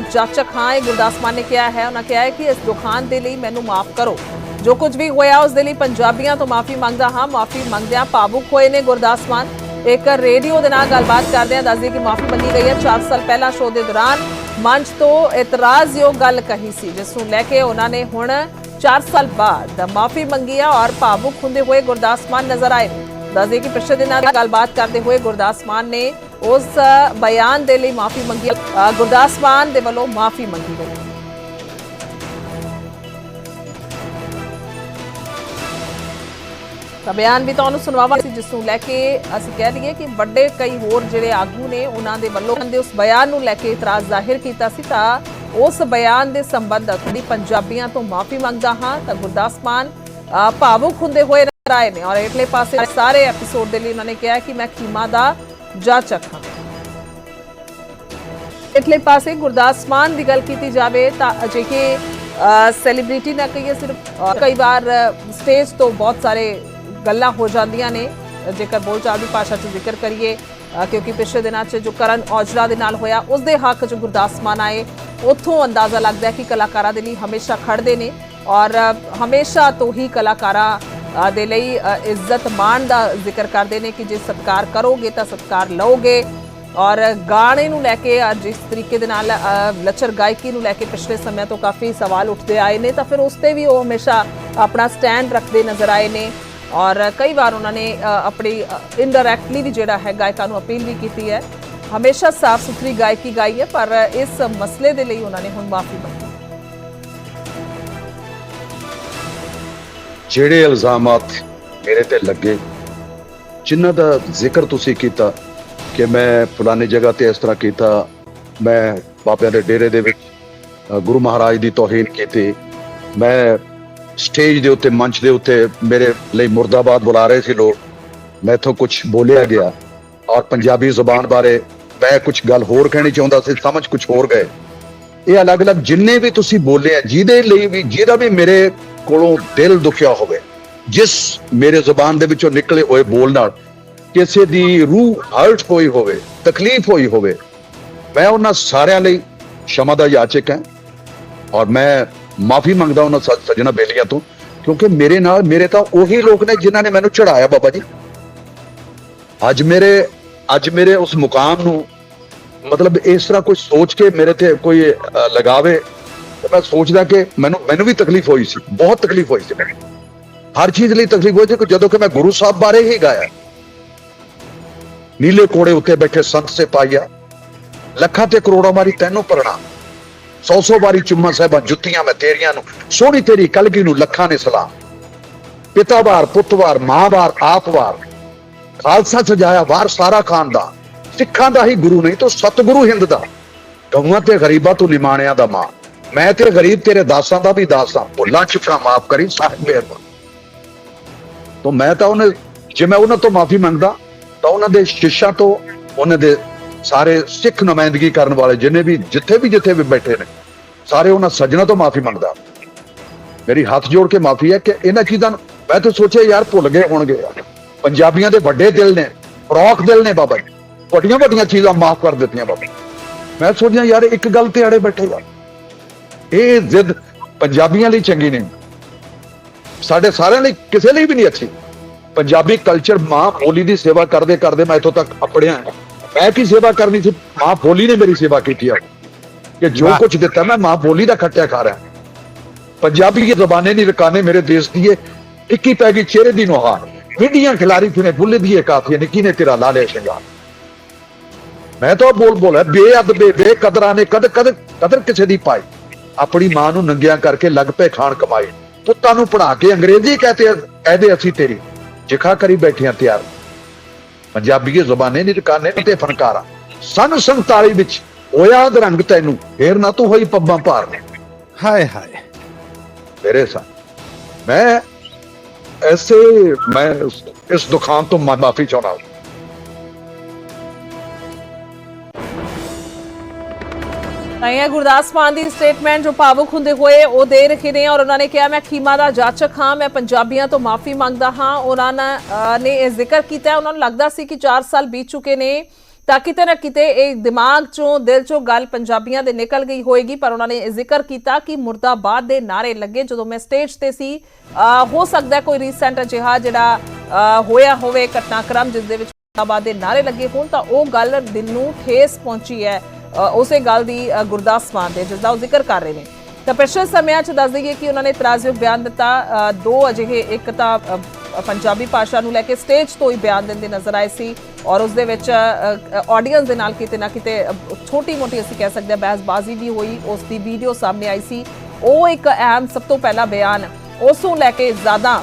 ਜਾਚਕ ਹਾਂ, ਇਹ ਗੁਰਦਾਸ ਮਾਨ ਨੇ ਕਿਹਾ ਹੈ। ਉਹਨਾਂ ਕਿਹਾ ਹੈ ਕਿ ਇਸ ਦੁਕਾਨ ਦੇ ਲਈ ਮੈਨੂੰ ਮਾਫ ਕਰੋ। ਜੋ ਕੁਝ ਵੀ ਹੋਇਆ, ਉਸ ਦੇ ਲਈ ਪੰਜਾਬੀਆਂ ਤੋਂ ਮਾਫੀ ਮੰਗਦਾ ਹਾਂ। ਮਾਫੀ ਮੰਗਦਿਆਂ ਭਾਵੁਕ ਹੋਏ ਨੇ ਗੁਰਦਾਸ ਮਾਨ। ਇੱਕ ਰੇਡੀਓ ਦੇ ਨਾਲ ਗੱਲਬਾਤ ਕਰਦੇ ਦੱਸਦੇ ਕਿ ਮਾਫੀ ਮੰਗੀ ਗਈ ਹੈ। 4 ਸਾਲ ਪਹਿਲਾਂ ਸ਼ੋਅ ਦੇ ਦੌਰਾਨ ਮੰਚ ਤੋਂ ਇਤਰਾਜ਼ਯੋਗ ਗੱਲ ਕਹੀ ਸੀ, ਜਿਸ ਨੂੰ ਲੈ ਕੇ ਉਹਨਾਂ ਨੇ ਹੁਣ 4 ਸਾਲ ਬਾਅਦ ਮਾਫੀ ਮੰਗੀ ਹੈ ਔਰ ਭਾਵੁਕ ਹੁੰਦੇ ਹੋਏ ਗੁਰਦਾਸ ਮਾਨ ਨਜ਼ਰ ਆਏ ਦੱਸਦੇ ਕਿ ਪਿਛਲੇ ਦਿਨਾਂ ਦੀ ਗੱਲਬਾਤ ਕਰਦੇ ਹੋਏ ਗੁਰਦਾਸ ਮਾਨ ਨੇ ਉਸ ਬਿਆਨ ਦੇ ਲਈ ਮਾਫੀ ਮੰਗੀ। ਗੁਰਦਾਸ ਮਾਨ ਦੇ ਵੱਲੋਂ ਮਾਫੀ ਮੰਗੀ ਗਈ। ਤਾਂ ਬਿਆਨ ਵੀ ਤੁਹਾਨੂੰ ਸੁਣਾਵਾਂ ਜਿਸ ਨੂੰ ਲੈ ਕੇ ਅਸੀਂ ਕਹਿ ਲਈਏ ਕਿ ਵੱਡੇ ਕਈ ਹੋਰ ਜਿਹੜੇ ਆਗੂ ਨੇ, ਉਹਨਾਂ ਦੇ ਵੱਲੋਂ ਦੇ ਉਸ ਬਿਆਨ ਨੂੰ ਲੈ ਕੇ ਇਤਰਾਜ਼ ਜ਼ਾਹਿਰ ਕੀਤਾ ਸੀ। ਤਾਂ ਉਸ ਬਿਆਨ ਦੇ ਸੰਬੰਧਕ ਵੀ ਪੰਜਾਬੀਆਂ ਤੋਂ ਮਾਫੀ ਮੰਗਦਾ ਹਾਂ। ਤਾਂ ਗੁਰਦਾਸ ਮਾਨ ਭਾਵੁਕ ਹੁੰਦੇ ਹੋਏ ਨਜ਼ਰ ਆਏ ਨੇ। ਔਰ ਇਟਲੇ ਪਾਸੇ ਸਾਰੇ ਐਪੀਸੋਡ ਦੇ ਲਈ ਉਹਨਾਂ ਨੇ ਕਿਹਾ ਕਿ ਮੈਂ ਖੀਮਾ ਦਾ ਜਾਚਕ ਹਾਂ ਇਟਲੇ ਪਾਸੇ ਗੁਰਦਾਸ ਮਾਨ ਦੀ ਗੱਲ ਕੀਤੀ ਜਾਵੇ ਤਾਂ ਅਜੇ ਕਿ ਸੈਲੀਬ੍ਰਿਟੀ ਨਾ ਕਹੀਏ ਸਿਰਫ ਕਈ ਵਾਰ ਸਟੇਜ ਤੋਂ ਬਹੁਤ ਸਾਰੇ ਗੱਲਾਂ ਹੋ ਜਾਂਦੀਆਂ ਨੇ। ਜੇਕਰ ਬੋਲਚਾਲ ਦੀ ਭਾਸ਼ਾ 'ਚ ਜ਼ਿਕਰ ਕਰੀਏ ਕਿਉਂਕਿ ਪਿਛਲੇ ਦਿਨਾਂ 'ਚ ਜੋ ਕਰਨ ਔਜਲਾ ਦੇ ਨਾਲ ਹੋਇਆ, ਉਸ ਦੇ ਹੱਕ 'ਚ ਗੁਰਦਾਸ ਮਾਨ ਆਏ। ਉੱਥੋਂ ਅੰਦਾਜ਼ਾ ਲੱਗਦਾ ਹੈ ਕਿ ਕਲਾਕਾਰਾਂ ਦੇ ਲਈ ਹਮੇਸ਼ਾ ਖੜਦੇ ਨੇ ਔਰ ਹਮੇਸ਼ਾ ਤੋਂ ਹੀ ਕਲਾਕਾਰਾਂ ਦੇ ਲਈ ਇੱਜ਼ਤ ਮਾਣ ਦਾ ਜ਼ਿਕਰ ਕਰਦੇ ਨੇ ਕਿ ਜੇ ਸਤਿਕਾਰ ਕਰੋਗੇ ਤਾਂ ਸਤਿਕਾਰ ਲਓਗੇ। ਔਰ ਗਾਣੇ ਨੂੰ ਲੈ ਕੇ ਅੱਜ ਇਸ ਤਰੀਕੇ ਦੇ ਨਾਲ ਅ, ਗਾਇਕੀ ਨੂੰ ਲੈ ਕੇ ਪਿਛਲੇ ਸਮੇਂ ਤੋਂ ਕਾਫੀ ਸਵਾਲ ਉੱਠਦੇ ਆਏ ਨੇ ਤਾਂ ਫਿਰ ਉਸ ਤੇ ਵੀ ਉਹ ਹਮੇਸ਼ਾ ਆਪਣਾ ਸਟੈਂਡ ਰੱਖਦੇ ਨਜ਼ਰ ਆਏ ਨੇ। ਔਰ ਕਈ ਵਾਰ ਉਹਨਾਂ ਨੇ ਆਪਣੀ ਇਨਡਾਇਰੈਕਟਲੀ ਵੀ ਜਿਹੜਾ ਹੈ ਗਾਇਕਾਂ ਨੂੰ ਅਪੀਲ ਵੀ ਕੀਤੀ ਹੈ। ਹਮੇਸ਼ਾ ਸਾਫ਼ ਸੁਥਰੀ ਗਾਇਕੀ ਗਾਈ ਹੈ ਪਰ ਇਸ ਮਸਲੇ ਦੇ ਲਈ ਉਹਨਾਂ ਨੇ ਹੁਣ ਮਾਫੀ ਮੰਗੀ। ਜਿਹੜੇ ਇਲਜ਼ਾਮਾਤ ਮੇਰੇ ਤੇ ਲੱਗੇ, ਜਿਨ੍ਹਾਂ ਦਾ ਜ਼ਿਕਰ ਤੁਸੀਂ ਕੀਤਾ ਕਿ ਮੈਂ ਫਲਾਣੀ ਜਗ੍ਹਾ ਤੇ ਇਸ ਤਰ੍ਹਾਂ ਕੀਤਾ, ਮੈਂ ਬਾਬਿਆਂ ਦੇ ਡੇਰੇ ਦੇ ਵਿੱਚ ਗੁਰੂ ਮਹਾਰਾਜ ਦੀ ਤੋਹੀਨ ਕੀਤੀ, ਮੈਂ ਸਟੇਜ ਦੇ ਉੱਤੇ, ਮੰਚ ਦੇ ਉੱਤੇ ਮੇਰੇ ਲਈ ਮੁਰਦਾਬਾਦ ਬੁਲਾ ਰਹੇ ਸੀ ਲੋਕ, ਮੈਂ ਮੈਥੋਂ ਕੁਝ ਬੋਲਿਆ ਗਿਆ ਔਰ ਪੰਜਾਬੀ ਜ਼ੁਬਾਨ ਬਾਰੇ ਮੈਂ ਕੁਝ ਗੱਲ ਹੋਰ ਕਹਿਣੀ ਚਾਹੁੰਦਾ ਸੀ, ਸਮਝ ਕੁਝ ਹੋਰ ਗਏ। ਇਹ ਅਲੱਗ-ਅਲੱਗ ਜਿੰਨੇ ਵੀ ਤੁਸੀਂ ਬੋਲੇ ਆ, ਜਿਹਦੇ ਲਈ ਵੀ, ਜਿਹਦਾ ਵੀ ਮੇਰੇ ਕੋਲੋਂ ਦਿਲ ਦੁਖਿਆ ਹੋਵੇ, ਜਿਸ ਮੇਰੇ ਜ਼ੁਬਾਨ ਦੇ ਵਿੱਚੋਂ ਨਿਕਲੇ ਹੋਏ ਬੋਲ ਨਾਲ, ਕਿਸੇ ਦੀ ਰੂਹ ਹਰਟ ਹੋਈ ਹੋਵੇ, ਤਕਲੀਫ ਹੋਈ ਹੋਵੇ, ਮੈਂ ਉਹਨਾਂ ਸਾਰਿਆਂ ਲਈ ਸ਼ਮਾ ਦਾ ਯਾਚਕ ਹਾਂ ਔਰ ਮੈਂ ਮਾਫੀ ਮੰਗਦਾ ਉਹਨਾਂ ਸ- ਸੱਜਣਾ ਬੇਲੀਆਂ ਤੋਂ, ਕਿਉਂਕਿ ਮੇਰੇ ਨਾਲ, ਮੇਰੇ ਤਾਂ ਉਹੀ ਲੋਕ ਨੇ ਜਿਨ੍ਹਾਂ ਨੇ ਮੈਨੂੰ ਚੜਾਇਆ ਬਾਬਾ ਜੀ। ਅੱਜ ਮੇਰੇ ਅੱਜ ਮੇਰੇ ਉਸ ਮੁਕਾਮ ਨੂੰ ਮਤਲਬ ਇਸ ਤਰ੍ਹਾਂ ਕੋਈ ਸੋਚ ਕੇ ਮੇਰੇ ਤੇ ਕੋਈ ਅ, ਲਗਾਵੇ ਤੇ ਮੈਂ ਸੋਚਦਾ ਕਿ ਮੈਨੂੰ ਮੈਨੂੰ ਵੀ ਤਕਲੀਫ ਹੋਈ ਸੀ ਬਹੁਤ ਤਕਲੀਫ ਹੋਈ ਸੀ ਮੈਨੂੰ ਹਰ ਚੀਜ਼ ਲਈ ਤਕਲੀਫ ਹੋਈ ਸੀ ਕਿ ਜਦੋਂ ਕਿ ਮੈਂ ਗੁਰੂ ਸਾਹਿਬ ਬਾਰੇ ਹੀ ਗਾਇਆ। ਨੀਲੇ ਕੋੜੇ ਉੱਤੇ ਬੈਠੇ ਸੰਤ ਸੇ ਪਾਈਆ ਲੱਖਾਂ ਤੇ ਕਰੋੜਾਂ ਵਾਰੀ ਤੈਨੂੰ ਪਰਣਾ ਸੌ ਸੌ ਵਾਰੀ ਚੁੰਮਾ ਸਾਹਿਬਾਂ ਜੁੱਤੀਆਂ ਮੈਂ ਤੇਰੀਆਂ ਨੂੰ ਸੋਹਣੀ ਤੇਰੀ ਕਲਗੀ ਨੂੰ ਲੱਖਾਂ ਨੇ ਸਲਾਮ। ਪਿਤਾ ਵਾਰ ਪੁੱਤ ਵਾਰ ਮਾਂ ਵਾਰ ਆਪ ਵਾਰ ਖਾਲਸਾ ਸਜਾਇਆ ਵਾਰ ਸਾਰਾ ਖਾਨਦਾਨ। ਸਿੱਖਾਂ ਦਾ ਹੀ ਗੁਰੂ ਨਹੀਂ, ਤੋ ਸਤਿਗੁਰੂ ਹਿੰਦ ਦਾ। ਗਊਆਂ ਤੇ ਗਰੀਬਾਂ ਤੋਂ ਨਿਮਾਣਿਆਂ ਦਾ ਮਾਂ ਮੈਂ ਤੇ ਗਰੀਬ ਤੇਰੇ ਦਾਸਾਂ ਦਾ ਵੀ ਦਾਸਾਂ ਭੁੱਲਾਂ ਚੁੱਕਾ ਮਾਫ ਕਰੀ ਸਾਹਿਬ ਮਿਹਰਬਾਨ। ਤੋਂ ਮੈਂ ਤਾਂ ਉਹਨੇ ਜੇ ਮੈਂ ਉਹਨਾਂ ਤੋਂ ਮਾਫੀ ਮੰਗਦਾ, ਤਾਂ ਉਹਨਾਂ ਦੇ ਸ਼ਿਸ਼ਾ ਤੋਂ ਉਹਨਾਂ ਦੇ ਸਾਰੇ ਸਿੱਖ ਨੁਮਾਇੰਦਗੀ ਕਰਨ ਵਾਲੇ ਜਿੰਨੇ ਵੀ ਜਿੱਥੇ ਵੀ ਜਿੱਥੇ ਵੀ ਬੈਠੇ ਨੇ, ਸਾਰੇ ਉਹਨਾਂ ਸੱਜਣਾ ਤੋਂ ਮਾਫੀ ਮੰਗਦਾ। ਮੇਰੀ ਹੱਥ ਜੋੜ ਕੇ ਮਾਫੀ ਹੈ ਕਿ ਇਹਨਾਂ ਚੀਜ਼ਾਂ ਨੂੰ ਮੈਂ ਤਾਂ ਸੋਚਿਆ ਯਾਰ ਭੁੱਲ ਗਏ ਹੋਣਗੇ। ਪੰਜਾਬੀਆਂ ਦੇ ਵੱਡੇ ਦਿਲ ਨੇ ਰੌਕ ਦਿਲ ਨੇ ਬਾਬਾ ਜੀ। ਵੱਡੀਆਂ ਵੱਡੀਆਂ ਚੀਜ਼ਾਂ ਮਾਫ ਕਰ ਦਿੱਤੀਆਂ ਬਾਬਾ। ਮੈਂ ਸੋਚਿਆ ਯਾਰ ਇੱਕ ਗੱਲ ਤੇ ਅੜੇ ਬੈਠੇ ਯਾਰ ਇਹ ਜ਼ਿੱਦ ਪੰਜਾਬੀਆਂ ਲਈ ਚੰਗੀ ਨਹੀਂ। ਸਾਡੇ ਸਾਰਿਆਂ ਲਈ ਕਿਸੇ ਲਈ ਵੀ ਨਹੀਂ ਅੱਛੀ। ਪੰਜਾਬੀ ਕਲਚਰ ਮਾਂ ਬੋਲੀ ਦੀ ਸੇਵਾ ਕਰਦੇ ਕਰਦੇ ਮੈਂ ਇੱਥੋਂ ਤੱਕ ਅਪੜਿਆ। ਮੈਂ ਕੀ ਸੇਵਾ ਕਰਨੀ ਸੀ? ਮਾਂ ਬੋਲੀ ਨੇ ਮੇਰੀ ਸੇਵਾ ਕੀਤੀ ਆ। ਕਿ ਜੋ। ਕੁਝ ਦਿੱਤਾ ਮੈਂ ਮਾਂ ਬੋਲੀ ਦਾ ਖੱਟਿਆ ਖਾ ਰਿਹਾ। ਪੰਜਾਬੀ ਦੀ ਜ਼ਬਾਨੇ ਨਹੀਂ ਰਕਾਨੇ ਮੇਰੇ ਦੇਸ਼ ਦੀ ਏ ਇੱਕੀ ਪੈ ਗਈ ਚਿਹਰੇ ਦੀ ਨੁਹਾਰ। ਵਿੰਡੀਆਂ ਖਿਲਾਰੀ ਫਿਰੇ ਬੁੱਲੇ ਦੀ ਏ ਕਾਫੀ ਨਿੱਕੀ ਨੇ ਤੇਰਾ ਲਾ ਲਿਆ ਸ਼ਿੰਗਾਰ? ਮੈਂ ਤਾਂ ਬੋਲ ਬੋਲ ਬੇਅਦਬੇ ਬੇਕਦਰਾਂ ਨੇ ਕਦ ਕਦ ਕਦਰ ਕਿਸੇ ਦੀ ਪਾਈ। ਆਪਣੀ ਮਾਂ ਨੂੰ ਨੰਗਿਆਂ ਕਰਕੇ ਲੱਗ ਪਏ ਖਾਣ ਕਮਾਈ ਪੁੱਤਾਂ ਨੂੰ ਪੜਾ ਕੇ ਅੰਗਰੇਜ਼ੀ ਕਹਤੇ ਐਦੇ ਅਸੀਂ ਤੇਰੀ। ਜਿਖਾ ਕਰੀ ਬੈਠਿਆਂ ਤਿਆਰ। ਪੰਜਾਬੀ ਦੀ ਜ਼ੁਬਾਨੇ ਨਹੀਂ ਰਕਾਨੇ ਤੇ ਫਨਕਾਰਾ। ਸਨ 47 ਵਿੱਚ ਹੋਇਆ ਦਰੰਗ ਤੈਨੂੰ ਫੇਰ ਨਾ ਤੂੰ ਹੋਈ ਪੱਬਾਂ ਭਾਰ ਹਾਏ ਹਾਏ। ਮੇਰੇ ਸਾਹ ਮੈਂ ਐਸੇ ਮੈਂ ਇਸ- ਦੁਕਾਨ ਤੋਂ ਮਾਫੀ ਚਾਹੁੰਦਾ ਹਾਂ। ਤਾਂ ਇਹ ਗੁਰਦਾਸ ਮਾਨ ਦੀ ਸਟੇਟਮੈਂਟ ਜੋ ਭਾਵੁਕ ਹੁੰਦੇ ਹੋਏ ਉਹ ਦੇ ਰਹੇ ਨੇ ਔਰ ਉਹਨਾਂ ਨੇ ਕਿਹਾ, ਮੈਂ ਖੀਮਾ ਦਾ ਜਾਚਕ ਹਾਂ, ਮੈਂ ਪੰਜਾਬੀਆਂ ਤੋਂ ਮਾਫੀ ਮੰਗਦਾ ਹਾਂ। ਉਹਨਾਂ ਨੇ ਇਹ ਜ਼ਿਕਰ ਕੀਤਾ ਉਹਨਾਂ ਨੂੰ ਲੱਗਦਾ ਸੀ ਕਿ 4 ਸਾਲ ਬੀਤ ਚੁੱਕੇ ਨੇ, ਤਾਂ ਕਿਤੇ ਨਾ ਕਿਤੇ ਇਹ ਦਿਮਾਗ ਚੋਂ, ਦਿਲ ਚੋਂ ਗੱਲ ਪੰਜਾਬੀਆਂ ਦੇ ਨਿਕਲ ਗਈ ਹੋਏਗੀ। ਪਰ ਉਹਨਾਂ ਨੇ ਇਹ ਜ਼ਿਕਰ ਕੀਤਾ ਕਿ ਮੁਰਦਾਬਾਦ ਦੇ ਨਾਰੇ ਲੱਗੇ। ਜਦੋਂ ਮੈਂ ਸਟੇਜ ਤੇ ਸੀ ਹੋ ਸਕਦਾ ਕੋਈ ਰੀਸੈਂਟ ਅਜਿਹਾ ਜਿਹੜਾ ਹੋਇਆ ਹੋਵੇ ਘਟਨਾਕ੍ਰਮ, ਜਿਸ ਦੇ ਵਿੱਚ ਮੁਰਦਾਬਾਦ ਦੇ ਨਾਰੇ ਲੱਗੇ ਹੋਣ, ਤਾਂ ਉਹ ਗੱਲ ਦਿਲ ਨੂੰ ਠੇਸ ਪਹੁੰਚੀ ਹੈ। ਉਸੇ ਗੱਲ ਦੀ ਗੁਰਦਾਸ ਮਾਨ ਦੇ ਜਿਸ ਦਾ ਉਹ ਜ਼ਿਕਰ ਕਰ ਰਹੇ ਨੇ। ਤਾਂ ਪਿਛਲੇ ਸਮਿਆਂ 'ਚ ਦੱਸ ਦਈਏ ਕਿ ਉਹਨਾਂ ਨੇ ਇਤਰਾਜ਼ਯੋਗ ਬਿਆਨ ਦਿੱਤਾ। ਦੋ ਅਜਿਹੇ, ਇੱਕ ਤਾਂ ਪੰਜਾਬੀ ਭਾਸ਼ਾ ਨੂੰ ਲੈ ਕੇ ਸਟੇਜ ਤੋਂ ਹੀ ਬਿਆਨ ਦਿੰਦੇ ਨਜ਼ਰ ਆਏ ਸੀ ਔਰ ਉਸ ਦੇ ਵਿੱਚ ਆਡੀਅנס ਦੇ ਨਾਲ ਕਿਤੇ ਨਾ ਕਿਤੇ ਛੋਟੀ ਮੋਟੀ ਅਸੀਂ ਕਹਿ ਸਕਦੇ ਹਾਂ ਬਹਿਸਬਾਜ਼ੀ ਵੀ ਹੋਈ, ਉਸ ਦੀ ਵੀਡੀਓ ਸਾਹਮਣੇ ਆਈ ਸੀ। ਉਹ ਇੱਕ ਅਹਿਮ, ਸਭ ਤੋਂ ਪਹਿਲਾ ਬਿਆਨ ਉਸ ਨੂੰ ਲੈ ਕੇ ਜ਼ਿਆਦਾ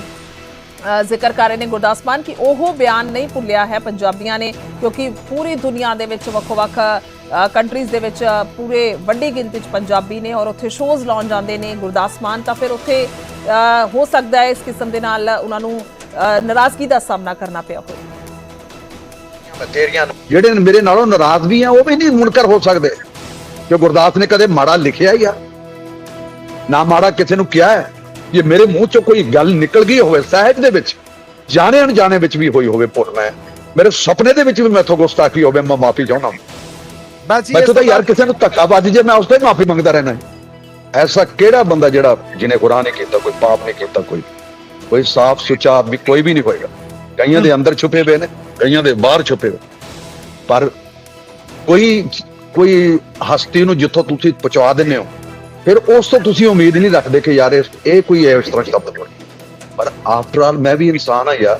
ਜ਼ਿਕਰ ਕਰ ਰਹੇ ਨੇ ਗੁਰਦਾਸ ਮਾਨ ਕਿ ਉਹ ਬਿਆਨ ਨਹੀਂ ਭੁੱਲਿਆ ਹੈ ਪੰਜਾਬੀਆਂ ਨੇ, ਕਿਉਂਕਿ ਪੂਰੀ ਦੁਨੀਆ ਦੇ ਵਿੱਚ ਵੱਖ-ਵੱਖ ਕੰਟਰੀਜ਼ ਦੇ ਵਿੱਚ ਪੂਰੇ ਵੱਡੀ ਗਿਣਤੀ 'ਚ ਪੰਜਾਬੀ ਨੇ ਔਰ ਉੱਥੇ ਸ਼ੋਜ਼ ਲਾਉਣ ਜਾਂਦੇ ਨੇ ਗੁਰਦਾਸ ਮਾਨ ਤਾਂ ਫਿਰ ਉੱਥੇ ਹੋ ਸਕਦਾ ਹੈ ਇਸ ਕਿਸਮ ਦੇ ਨਾਲ ਉਹਨਾਂ ਨੂੰ ਨਾਰਾਜ਼ਗੀ ਦਾ ਸਾਹਮਣਾ ਕਰਨਾ ਪਿਆ ਹੋਵੇ। ਜਿਹੜੇ ਮੇਰੇ ਨਾਲੋਂ ਨਾਰਾਜ਼ ਵੀ ਆ ਉਹ ਵੀ ਨਹੀਂ ਮੁਨਕਰ ਹੋ ਸਕਦੇ। ਕਿ ਗੁਰਦਾਸ ਨੇ ਕਦੇ ਮਾੜਾ ਲਿਖਿਆ ਹੀ ਆ। ਨਾ ਮਾੜਾ ਕਿਸੇ ਨੂੰ ਕਿਹਾ ਹੈ। ਜੇ ਮੇਰੇ ਮੂੰਹ ਚੋਂ ਕੋਈ ਗੱਲ ਨਿਕਲ ਗਈ ਹੋਵੇ ਸਹਿਜ ਦੇ ਵਿੱਚ ਜਾਣੇ ਅਣਜਾਣੇ ਵਿੱਚ ਵੀ ਹੋਈ ਹੋਵੇ ਭੁੱਲ ਮੈਂ। ਮੇਰੇ ਸੁਪਨੇ ਦੇ ਵਿੱਚ ਵੀ ਮੈਥੋਂ ਗੁਸਤਾਖੀ ਹੋਵੇ ਮੈਂ ਮਾਫੀ ਚਾਹੁੰਦਾ ਬਸ ਇਸ ਤਾਂ ਯਾਰ ਕਿਸੇ ਨੂੰ ਧੱਕਾ ਵੱਜ ਜੇ ਮੈਂ ਉਸ ਤੇ ਮਾਫੀ ਮੰਗਦਾ ਰਹਿਣਾ ਹੈ। ਐਸਾ ਕਿਹੜਾ ਬੰਦਾ ਜਿਹੜਾ ਜਿਹਨੇ ਗੁਨਾਹ ਨਹੀਂ ਕੀਤਾ ਕੋਈ ਪਾਪ ਨਹੀਂ ਕੀਤਾ ਕੋਈ ਕੋਈ ਸਾਫ਼ ਸੁੱਚਾ ਆਦਮੀ ਕੋਈ ਵੀ ਨਹੀਂ ਹੋਏਗਾ। ਕਈਆਂ ਦੇ ਅੰਦਰ ਛੁਪੇ ਹੋਏ ਨੇ ਕਈਆਂ ਦੇ ਬਾਹਰ ਛੁਪੇ ਹੋਏ। ਪਰ ਕੋਈ ਕੋਈ ਹਸਤੀ ਨੂੰ ਜਿੱਥੋਂ ਤੁਸੀਂ ਪਹੁੰਚਾ ਦਿੰਦੇ ਹੋ ਫਿਰ ਉਸ ਤੋਂ ਤੁਸੀਂ ਉਮੀਦ ਨਹੀਂ ਰੱਖਦੇ ਕਿ ਯਾਰ ਇਹ ਕੋਈ ਇਸ ਤਰ੍ਹਾਂ ਸ਼ਬਦ ਬੋਲੇ। ਪਰ ਆਫਟਰ ਆਲ ਮੈਂ ਵੀ ਇਨਸਾਨ ਆ ਯਾਰ।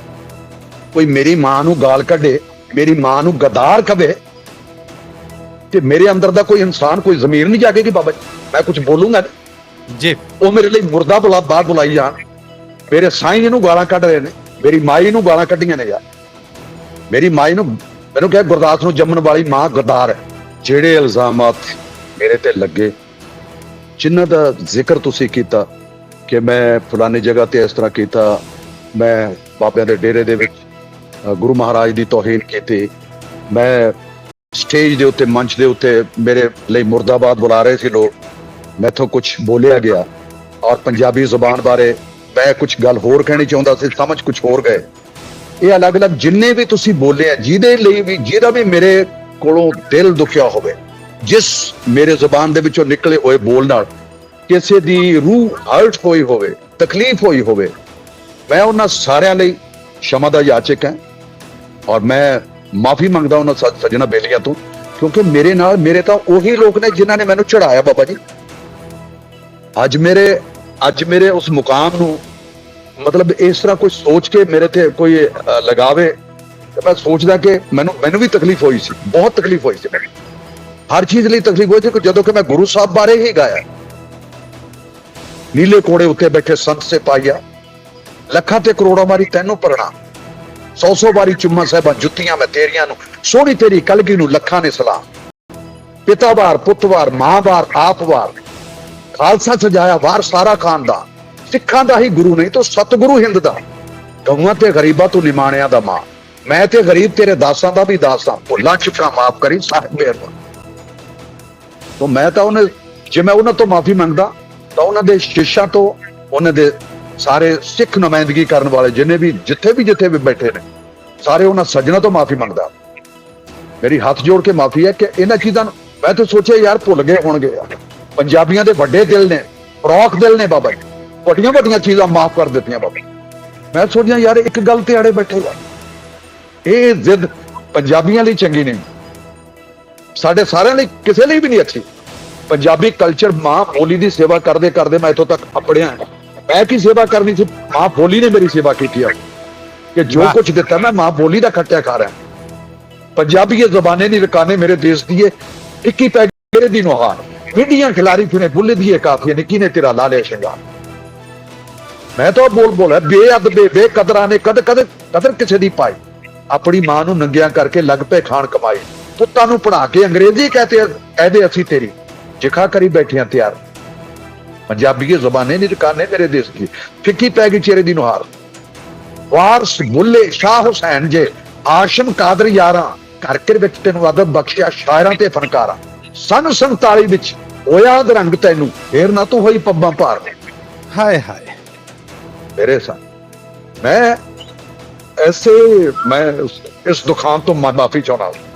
ਕੋਈ ਮੇਰੀ ਮਾਂ ਨੂੰ ਗਾਲ ਕੱਢੇ ਮੇਰੀ ਮਾਂ ਨੂੰ ਗਦਾਰ ਕਵੇ ਤੇ ਮੇਰੇ ਅੰਦਰ ਦਾ ਕੋਈ ਇਨਸਾਨ ਕੋਈ ਜ਼ਮੀਰ ਨਹੀਂ ਜਾਗੇਗੀ ਬਾਬਾ ਜੀ ਮੈਂ ਕੁਝ ਬੋਲੂੰਗਾ। ਜੀ। ਉਹ ਮੇਰੇ ਲਈ ਮੁਰਦਾ ਬੁਲਾ ਬਾਹਰ ਬੁਲਾਈ ਜਾਣ। ਮੇਰੇ ਸਾਈਂ ਇਹਨੂੰ ਗਾਲਾਂ ਕੱਢ ਰਹੇ ਨੇ ਮੇਰੀ ਮਾਈ ਨੂੰ ਗਾਲਾਂ ਕੱਢੀਆਂ ਨੇ ਯਾਰ। ਮੇਰੀ ਮਾਈ ਨੂੰ ਮੈਨੂੰ ਕਿਹਾ ਗੁਰਦਾਸ ਨੂੰ ਜੰਮਣ ਵਾਲੀ ਮਾਂ ਗਦਾਰ ਜਿਹੜੇ ਇਲਜ਼ਾਮਾਤ ਮੇਰੇ ਤੇ ਲੱਗੇ ਜਿਨ੍ਹਾਂ ਦਾ ਜ਼ਿਕਰ ਤੁਸੀਂ ਕੀਤਾ ਕਿ ਮੈਂ ਫਲਾਨੀ ਜਗ੍ਹਾ ਤੇ ਇਸ ਤਰ੍ਹਾਂ ਕੀਤਾ ਮੈਂ ਬਾਬਿਆਂ ਦੇ ਡੇਰੇ ਦੇ ਵਿੱਚ ਗੁਰੂ ਮਹਾਰਾਜ ਦੀ ਤੋਹੀਨ ਕੀਤੀ ਮੈਂ ਸਟੇਜ ਦੇ ਉੱਤੇ, ਮੰਚ ਦੇ ਉੱਤੇ ਮੇਰੇ ਲਈ ਮੁਰਦਾਬਾਦ ਬੁਲਾ ਰਹੇ ਸੀ ਲੋਕ। ਮੈਥੋਂ ਕੁਝ ਬੋਲਿਆ ਗਿਆ ਔਰ ਪੰਜਾਬੀ ਜ਼ੁਬਾਨ ਬਾਰੇ ਮੈਂ ਕੁਝ ਗੱਲ ਹੋਰ ਕਹਿਣੀ ਚਾਹੁੰਦਾ ਸੀ, ਸਮਝ ਕੁਝ ਹੋਰ ਗਏ। ਇਹ ਅਲੱਗ-ਅਲੱਗ ਜਿੰਨੇ ਵੀ ਤੁਸੀਂ ਬੋਲੇ ਆ, ਜਿਹਦੇ ਲਈ ਵੀ, ਜਿਹਦਾ ਵੀ ਮੇਰੇ ਕੋਲੋਂ ਦਿਲ ਦੁਖਿਆ ਹੋਵੇ, ਜਿਸ ਮੇਰੇ ਜ਼ੁਬਾਨ ਦੇ ਵਿੱਚੋਂ ਨਿਕਲੇ ਹੋਏ ਬੋਲ ਨਾਲ, ਕਿਸੇ ਦੀ ਰੂਹ ਹਰਟ ਹੋਈ ਹੋਵੇ, ਤਕਲੀਫ ਹੋਈ ਹੋਵੇ, ਮੈਂ ਉਹਨਾਂ ਸਾਰਿਆਂ ਲਈ ਸ਼ਮਾ ਦਾ ਯਾਚਕ ਹਾਂ ਔਰ ਮੈਂ ਮਾਫੀ ਮੰਗਦਾ ਉਹਨਾਂ ਸ- ਸੱਜਣਾ ਬੇਲੀਆਂ ਤੋਂ ਕਿਉਂਕਿ ਮੇਰੇ ਨਾਲ ਮੇਰੇ ਤਾਂ ਉਹੀ ਲੋਕ ਨੇ ਜਿਨ੍ਹਾਂ ਨੇ ਮੈਨੂੰ ਚੜਾਇਆ ਬਾਬਾ ਜੀ ਅੱਜ ਮੇਰੇ ਅੱਜ ਮੇਰੇ ਉਸ ਮੁਕਾਮ ਨੂੰ ਮਤਲਬ ਇਸ ਤਰ੍ਹਾਂ ਕੋਈ ਸੋਚ ਕੇ ਮੇਰੇ ਤੇ ਕੋਈ ਅ, ਲਗਾਵੇ ਤੇ ਮੈਂ ਸੋਚਦਾ ਕਿ ਮੈਨੂੰ ਮੈਨੂੰ ਵੀ ਤਕਲੀਫ ਹੋਈ ਸੀ ਬਹੁਤ ਤਕਲੀਫ ਹੋਈ ਸੀ ਮੈਨੂੰ ਹਰ ਚੀਜ਼ ਲਈ ਤਕਲੀਫ ਹੋਈ ਸੀ ਕਿ ਜਦੋਂ ਕਿ ਮੈਂ ਗੁਰੂ ਸਾਹਿਬ ਬਾਰੇ ਹੀ ਗਾਇਆ ਨੀਲੇ ਕੋੜੇ ਉੱਤੇ ਬੈਠੇ ਸੰਤ ਸਿਪਾਹੀਆ ਲੱਖਾਂ ਤੇ ਕਰੋੜਾਂ ਵਾਰੀ ਤੈਨੂੰ ਪ੍ਰਣਾਮ ਸੌ ਸੌ ਵਾਰੀ ਚੁੰਮਾ ਸਾਹਿਬਾਂ ਜੁੱਤੀਆਂ ਮੈਂ ਤੇਰੀਆਂ ਨੂੰ, ਸੋਹਣੀ ਤੇਰੀ ਕਲਗੀ ਨੂੰ ਲੱਖਾਂ ਨੇ ਸਲਾਮ। ਪਿਤਾ ਵਾਰ ਪੁੱਤ ਵਾਰ ਮਾਂ ਵਾਰ ਆਪ ਵਾਰ ਖਾਲਸਾ ਸਜਾਇਆ ਵਾਰ ਸਾਰਾ ਖਾਨਦਾਨ, ਸਿੱਖਾਂ ਦਾ ਹੀ ਗੁਰੂ ਨਹੀਂ ਤਾਂ ਸਤਿਗੁਰੂ ਹਿੰਦ ਦਾ। ਗਊਆਂ ਤੇ ਗਰੀਬਾਂ ਤੋਂ ਨਿਮਾਣਿਆਂ ਦਾ ਮਾਂ ਮੈਂ ਤੇ ਗਰੀਬ ਤੇਰੇ ਦਾਸਾਂ ਦਾ ਵੀ ਦਾਸਾਂ, ਭੁੱਲਾਂ ਚੁੱਕਾਂ ਮਾਫ ਕਰੀ ਸਾਹਿਬ ਮਿਹਰਬਾਨ। ਤੋਂ ਮੈਂ ਤਾਂ ਉਹਨੇ, ਜੇ ਮੈਂ ਉਹਨਾਂ ਤੋਂ ਮਾਫੀ ਮੰਗਦਾ, ਤਾਂ ਉਹਨਾਂ ਦੇ ਸ਼ਿਸ਼ਾਂ ਤੋਂ, ਉਹਨਾਂ ਦੇ ਸਾਰੇ ਸਿੱਖ ਨੁਮਾਇੰਦਗੀ ਕਰਨ ਵਾਲੇ ਜਿੰਨੇ ਵੀ, ਜਿੱਥੇ ਵੀ ਜਿੱਥੇ ਵੀ ਬੈਠੇ ਨੇ, ਸਾਰੇ ਉਹਨਾਂ ਸੱਜਣਾ ਤੋਂ ਮਾਫੀ ਮੰਗਦਾ। ਮੇਰੀ ਹੱਥ ਜੋੜ ਕੇ ਮਾਫੀ ਹੈ ਕਿ ਇਹਨਾਂ ਚੀਜ਼ਾਂ ਨੂੰ ਮੈਂ ਤਾਂ ਸੋਚਿਆ ਯਾਰ ਭੁੱਲ ਗਏ ਹੋਣਗੇ ਯਾਰ। ਪੰਜਾਬੀਆਂ ਦੇ ਵੱਡੇ ਦਿਲ ਨੇ ਫਰੋਕ ਦਿਲ ਨੇ ਬਾਬਾ ਜੀ। ਵੱਡੀਆਂ ਵੱਡੀਆਂ ਚੀਜ਼ਾਂ ਮਾਫ ਕਰ ਦਿੱਤੀਆਂ ਬਾਬਾ ਜੀ। ਮੈਂ ਸੋਚਿਆ ਯਾਰ ਇੱਕ ਗੱਲ ਤੇ ਆੜੇ ਬੈਠੇ ਯਾਰ। ਇਹ ਜ਼ਿੱਦ ਪੰਜਾਬੀਆਂ ਲਈ ਚੰਗੀ ਨਹੀਂ। ਸਾਡੇ ਸਾਰਿਆਂ ਲਈ ਕਿਸੇ ਲਈ ਵੀ ਨਹੀਂ ਅੱਛੀ। ਪੰਜਾਬੀ ਕਲਚਰ ਮਾਂ ਬੋਲੀ ਦੀ ਸੇਵਾ ਕਰਦੇ ਕਰਦੇ ਮੈਂ ਇੱਥੋਂ ਤੱਕ ਅਪੜਿਆ ਮੈਂ ਕੀ ਸੇਵਾ ਕਰਨੀ ਸੀ? ਮਾਂ ਬੋਲੀ ਨੇ ਮੇਰੀ ਸੇਵਾ ਕੀਤੀ ਆ। ਕਿ ਜੋ। ਕੁਝ ਦਿੱਤਾ ਮੈਂ ਮਾਂ ਬੋਲੀ ਦਾ ਖੱਟਿਆ ਖਾ ਰਿਹਾ। ਪੰਜਾਬੀ ਜ਼ਬਾਨੇ ਨਹੀਂ ਰਕਾਨੇ ਮੇਰੇ ਦੇਸ਼ ਦੀ ਏ ਇੱਕੀ ਪੈ ਮੇਰੇ ਦੀ ਨੋਹਾਰ ਵਿਡੀਆਂ ਖਿਲਾਰੀ ਫਿਰੇ ਬੁੱਲੇ ਦੀ ਇਹ ਕਾਫੀ ਨਿੱਕੀ ਨੇ ਤੇਰਾ ਲਾ ਲਿਆ ਸ਼ਿੰਗਾਰ। ਮੈਂ ਤਾਂ ਬੋਲ ਬੋਲ ਬੇਅਦਬੇ ਬੇਕਦਰਾਂ ਨੇ ਕਦ ਕਦ ਕਦਰ ਕਿਸੇ ਦੀ ਪਾਈ। ਆਪਣੀ ਮਾਂ ਨੂੰ ਨੰਗਿਆਂ ਕਰਕੇ ਲੱਗ ਪਏ ਖਾਣ ਕਮਾਈ। ਪੁੱਤਾਂ ਨੂੰ ਪੜਾ ਕੇ ਅੰਗਰੇਜ਼ੀ ਕਹਤੇ ਕਹਦੇ ਅਸੀਂ ਤੇਰੀ। ਜਿਖਾ ਕਰੀ ਬੈਠੀਆਂ ਤਿਆਰ। ਜ਼ਬਾਨੇ ਨਹੀਂ ਰਕਾਨੇ ਮੇਰੇ ਦੇਸ਼ ਦੀ। ਫਿੱਕੀ ਪੈ ਗਈ ਚਿਹਰੇ ਦੀ ਨੁਹਾਰ। ਵਾਰਸ ਬੁੱਲੇ ਸ਼ਾਹ ਹੁਸੈਨ ਜੇ ਆਸ਼ਮ ਕਾਦਰ ਯਾਰਾਂ ਘਰ ਘਰ ਵਿੱਚ ਤੈਨੂੰ ਅਦਬ ਬਖਸ਼ਿਆ ਸ਼ਾਇਰਾਂ ਤੇ ਫਨਕਾਰਾਂ। ਸਨ 47 ਵਿੱਚ ਹੋਇਆ ਦਰੰਗ ਤੈਨੂੰ ਫੇਰ ਨਾ ਤੂੰ ਹੋਈ ਪੱਬਾਂ ਭਾਰ ਹਾਏ ਹਾਏ। ਮੇਰੇ ਸਾਥ ਮੈਂ ਐਸੇ ਮੈਂ ਇਸ- ਦੁਕਾਨ ਤੋਂ ਮਾਫੀ ਚਾਹੁੰਦਾ ਹਾਂ।